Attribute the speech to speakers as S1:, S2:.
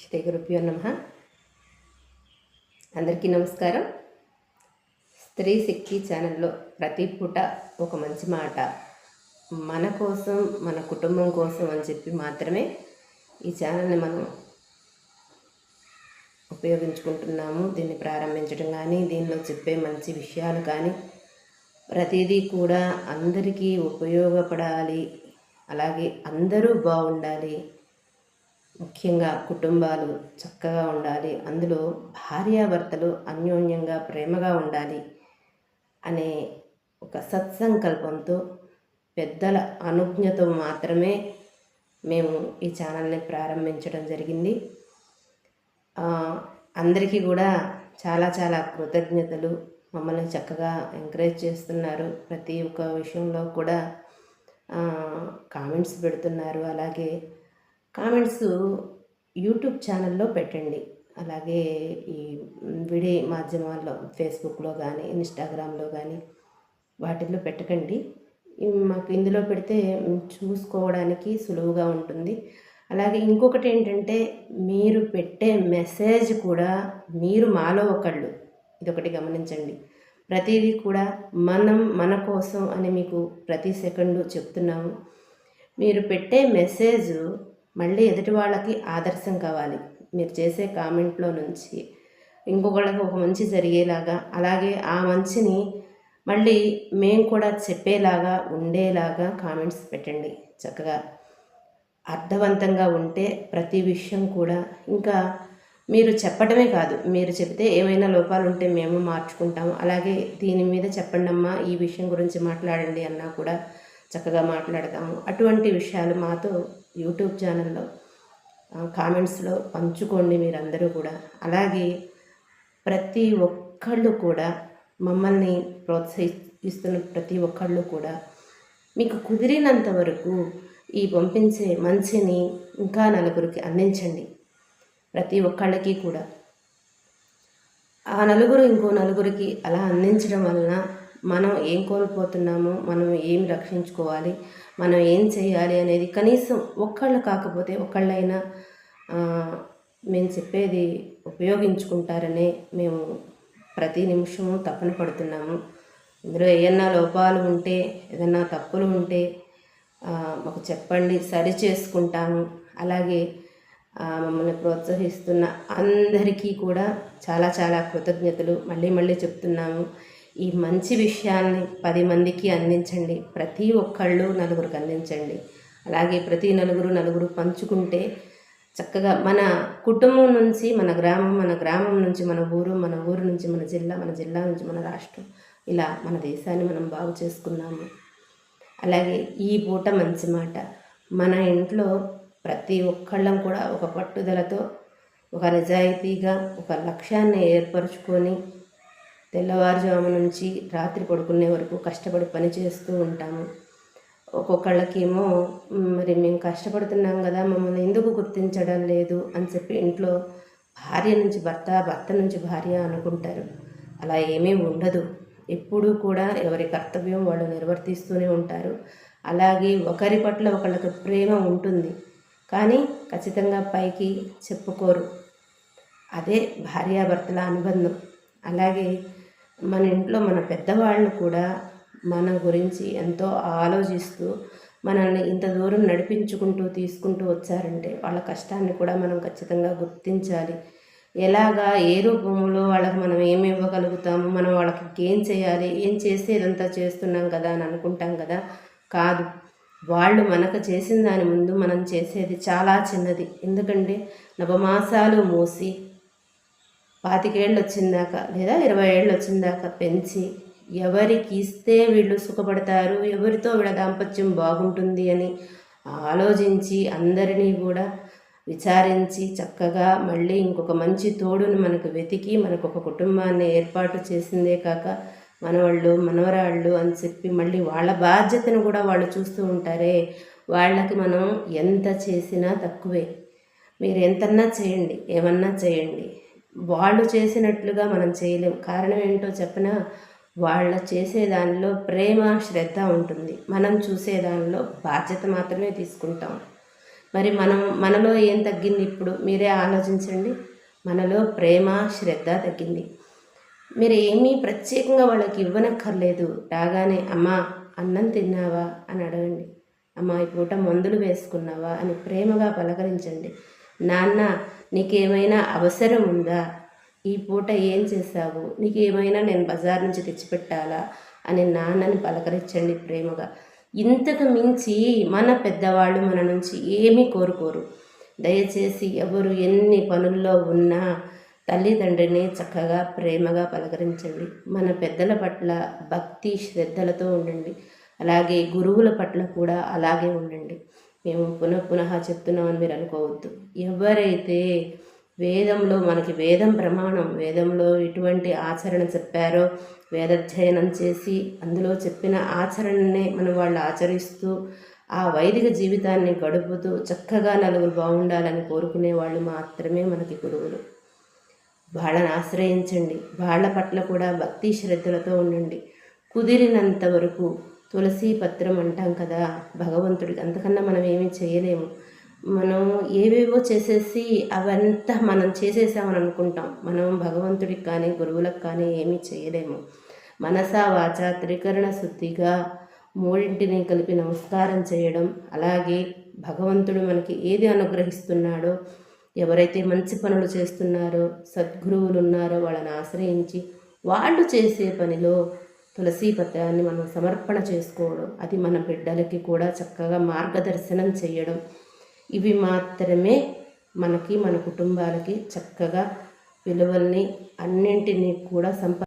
S1: శ్రీ గురుభ్యో నమ. అందరికీ నమస్కారం. స్త్రీ శక్తి ఛానల్లో ప్రతి పూట ఒక మంచి మాట. మన కోసం మన కుటుంబం కోసం అని చెప్పి మాత్రమే ఈ ఛానల్ని మనం ఉపయోగించుకుంటున్నాము. దీన్ని ప్రారంభించడం కానీ దీనిలో చెప్పే మంచి విషయాలు కానీ ప్రతిదీ కూడా అందరికీ ఉపయోగపడాలి. అలాగే అందరూ బాగుండాలి. ముఖ్యంగా కుటుంబాలు చక్కగా ఉండాలి. అందులో భార్యాభర్తలు అన్యోన్యంగా ప్రేమగా ఉండాలి అనే ఒక సత్సంకల్పంతో పెద్దల అనుజ్ఞతో మాత్రమే మేము ఈ ఛానల్ని ప్రారంభించడం జరిగింది. అందరికీ కూడా చాలా చాలా కృతజ్ఞతలు. మమ్మల్ని చక్కగా ఎంకరేజ్ చేస్తున్నారు. ప్రతి ఒక్క విషయంలో కూడా కామెంట్స్ పెడుతున్నారు. అలాగే కామెంట్స్ యూట్యూబ్ ఛానల్లో పెట్టండి. అలాగే ఈ విడే మాధ్యమాల్లో ఫేస్బుక్లో కానీ ఇన్స్టాగ్రామ్లో కానీ వాటిల్లో పెట్టకండి. మాకు ఇందులో పెడితే చూసుకోవడానికి సులువుగా ఉంటుంది. అలాగే ఇంకొకటి ఏంటంటే మీరు పెట్టే మెసేజ్ కూడా మీరు మాలో ఒకళ్ళు. ఇదొకటి గమనించండి. ప్రతిదీ కూడా మనం మన కోసం అని మీకు ప్రతి సెకండు చెప్తున్నాము. మీరు పెట్టే మెసేజ్ మళ్ళీ ఎదుటి వాళ్ళకి ఆదర్శం కావాలి. మీరు చేసే కామెంట్లో నుంచి ఇంకొకళ్ళకి ఒక మంచి జరిగేలాగా అలాగే ఆ మంచిని మళ్ళీ మేము కూడా చెప్పేలాగా ఉండేలాగా కామెంట్స్ పెట్టండి. చక్కగా అర్థవంతంగా ఉంటే ప్రతి విషయం కూడా ఇంకా మీరు చెప్పడమే కాదు. మీరు చెప్తే ఏమైనా లోపాలు ఉంటే మేము మార్చుకుంటాము. అలాగే దీని మీద చెప్పండి అమ్మా ఈ విషయం గురించి మాట్లాడండి అన్నా కూడా చక్కగా మాట్లాడతాము. అటువంటి విషయాలు మాతో యూట్యూబ్ ఛానల్లో కామెంట్స్లో పంచుకోండి మీరందరూ కూడా. అలాగే ప్రతి ఒక్కళ్ళు కూడా మమ్మల్ని ప్రోత్సహిస్తున్న ప్రతి ఒక్కళ్ళు కూడా మీకు కుదిరినంత వరకు ఈ పంపించే మంచిని ఇంకా నలుగురికి అందించండి. ప్రతి ఒక్కళ్ళకి కూడా. ఆ నలుగురు ఇంకో నలుగురికి అలా అందించడం వలన మనం ఏం కోల్పోతున్నాము మనం ఏం రక్షించుకోవాలి మనం ఏం చేయాలి అనేది కనీసం ఒక్కళ్ళు కాకపోతే ఒక్కళ్ళైనా మేము చెప్పేది ఉపయోగించుకుంటారనే మేము ప్రతి నిమిషము తప్పన పడుతున్నాము. ఇందులో ఏమన్నా లోపాలు ఉంటే ఏదన్నా తప్పులు ఉంటే మాకు చెప్పండి సరి చేసుకుంటాము. అలాగే మమ్మల్ని ప్రోత్సహిస్తున్న అందరికీ కూడా చాలా చాలా కృతజ్ఞతలు. మళ్ళీ మళ్ళీ చెప్తున్నాము. ఈ మంచి విషయాన్ని పది మందికి అందించండి. ప్రతి ఒక్కళ్ళు నలుగురికి అందించండి. అలాగే ప్రతి నలుగురు నలుగురు పంచుకుంటే చక్కగా మన కుటుంబం నుంచి మన గ్రామం మన గ్రామం నుంచి మన ఊరు మన ఊరు నుంచి మన జిల్లా మన జిల్లా నుంచి మన రాష్ట్రం ఇలా మన దేశాన్ని మనం బాగు చేసుకున్నాము. అలాగే ఈ పూట మంచి మాట. మన ఇంట్లో ప్రతి ఒక్కళ్ళం కూడా ఒక పట్టుదలతో ఒక నిజాయితీగా ఒక లక్ష్యాన్ని ఏర్పరచుకొని తెల్లవారుజాము నుంచి రాత్రి పడుకునే వరకు కష్టపడి పని చేస్తూ ఉంటాము. ఒక్కొక్కళ్ళకేమో మరి మేము కష్టపడుతున్నాం కదా మమ్మల్ని ఎందుకు గుర్తించడం లేదు? అని చెప్పి ఇంట్లో భార్య నుంచి భర్త భర్త నుంచి భార్య అనుకుంటారు. అలా ఏమీ ఉండదు. ఎప్పుడూ కూడా ఎవరి కర్తవ్యం వాళ్ళు నిర్వర్తిస్తూనే ఉంటారు. అలాగే ఒకరి పట్ల ఒకళ్ళకి ప్రేమ ఉంటుంది. కానీ ఖచ్చితంగా పైకి చెప్పుకోరు. అదే భార్యాభర్తల అనుబంధం. అలాగే మన ఇంట్లో మన పెద్దవాళ్ళు కూడా మన గురించి ఎంతో ఆలోచిస్తూ మనల్ని ఇంత దూరం నడిపించుకుంటూ తీసుకుంటూ వచ్చారంటే వాళ్ళ కష్టాన్ని కూడా మనం ఖచ్చితంగా గుర్తించాలి. ఎలాగా ఏ రూపంలో వాళ్ళకి మనం ఏమి ఇవ్వగలుగుతాము మనం వాళ్ళకి ఏం చేయాలి ఏం చేస్తే ఇదంతా చేస్తున్నాం కదా అని అనుకుంటాం కదా? కాదు. వాళ్ళు మనకు చేసిన దాని ముందు మనం చేసేది చాలా చిన్నది. ఎందుకంటే నవమాసాలు మోసి పాతికేళ్ళు వచ్చిందాక లేదా ఇరవై ఏళ్ళు వచ్చిందాక పెంచి ఎవరికి ఇస్తే వీళ్ళు సుఖపడతారు ఎవరితో వీళ్ళ దాంపత్యం బాగుంటుంది అని ఆలోచించి అందరినీ కూడా విచారించి చక్కగా మళ్ళీ ఇంకొక మంచి తోడును మనకు వెతికి మనకు ఒక కుటుంబాన్ని ఏర్పాటు చేసిందే కాక మనవాళ్ళు మనవరాళ్ళు అని చెప్పి మళ్ళీ వాళ్ళ బాధ్యతను కూడా వాళ్ళు చూస్తూ ఉంటారే. వాళ్ళకి మనం ఎంత చేసినా తక్కువే. మీరు ఎంతన్నా చేయండి ఏమన్నా చేయండి. వాళ్ళు చేసినట్లుగా మనం చేయలేం. కారణం ఏంటో చెప్పిన? వాళ్ళ చేసేదానిలో ప్రేమ శ్రద్ధ ఉంటుంది. మనం చూసేదానిలో బాధ్యత మాత్రమే తీసుకుంటాం. మరి మనం మనలో ఏం తగ్గింది ఇప్పుడు? మీరే ఆలోచించండి. మనలో ప్రేమ శ్రద్ధ తగ్గింది. మీరు ఏమీ ప్రత్యేకంగా వాళ్ళకి ఇవ్వనక్కర్లేదు. రాగానే అమ్మా అన్నం తిన్నావా? అని అడగండి. అమ్మా ఈ పూట మందులు వేసుకున్నావా? అని ప్రేమగా పలకరించండి. నాన్న నీకేమైనా అవసరం ఉందా ఈ పూట ఏం చేశావు? నీకేమైనా నేను బజార్ నుంచి తెచ్చిపెట్టాలా? అని నాన్నని పలకరించండి ప్రేమగా. ఇంతకు మించి మన పెద్దవాళ్ళు మన నుంచి ఏమీ కోరుకోరు. దయచేసి ఎవరు ఎన్ని పనుల్లో ఉన్నా తల్లిదండ్రిని చక్కగా ప్రేమగా పలకరించండి. మన పెద్దల పట్ల భక్తి శ్రద్ధలతో ఉండండి. అలాగే గురువుల పట్ల కూడా అలాగే ఉండండి. మేము పునః పునః చెప్తున్నామని మీరు అనుకోవద్దు. ఎవరైతే వేదంలో మనకి వేదం ప్రమాణం వేదంలో ఎటువంటి ఆచరణ చెప్పారో వేదాధ్యయనం చేసి అందులో చెప్పిన ఆచరణనే మనం వాళ్ళు ఆచరిస్తూ ఆ వైదిక జీవితాన్ని గడుపుతూ చక్కగా నలుగురు బాగుండాలని కోరుకునే వాళ్ళు మాత్రమే మనకి గురువులు. వాళ్ళని ఆశ్రయించండి. వాళ్ళ పట్ల కూడా భక్తి శ్రద్ధలతో ఉండండి. కుదిరినంత వరకు తులసి పత్రం అంటాం కదా భగవంతుడికి. అంతకన్నా మనం ఏమీ చేయలేము. మనం ఏవేవో చేసేసి అవంతా మనం చేసేసామని అనుకుంటాం మనం భగవంతుడికి కానీ గురువులకు కానీ ఏమీ చేయలేము. మనసా వాచ త్రికరణ శుద్ధిగా మూడింటిని కలిపి నమస్కారం చేయడం అలాగే భగవంతుడు మనకి ఏది అనుగ్రహిస్తున్నాడో ఎవరైతే మంచి పనులు చేస్తున్నారో సద్గురువులు ఉన్నారో వాళ్ళని ఆశ్రయించి వాళ్ళు చేసే పనిలో తులసి పత్రాన్ని మనం సమర్పణ చేసుకోవడం అది మన బిడ్డలకి కూడా చక్కగా మార్గదర్శనం చేయడం ఇవి మాత్రమే మనకి మన కుటుంబాలకి చక్కగా విలువల్ని అన్నింటినీ కూడా సంప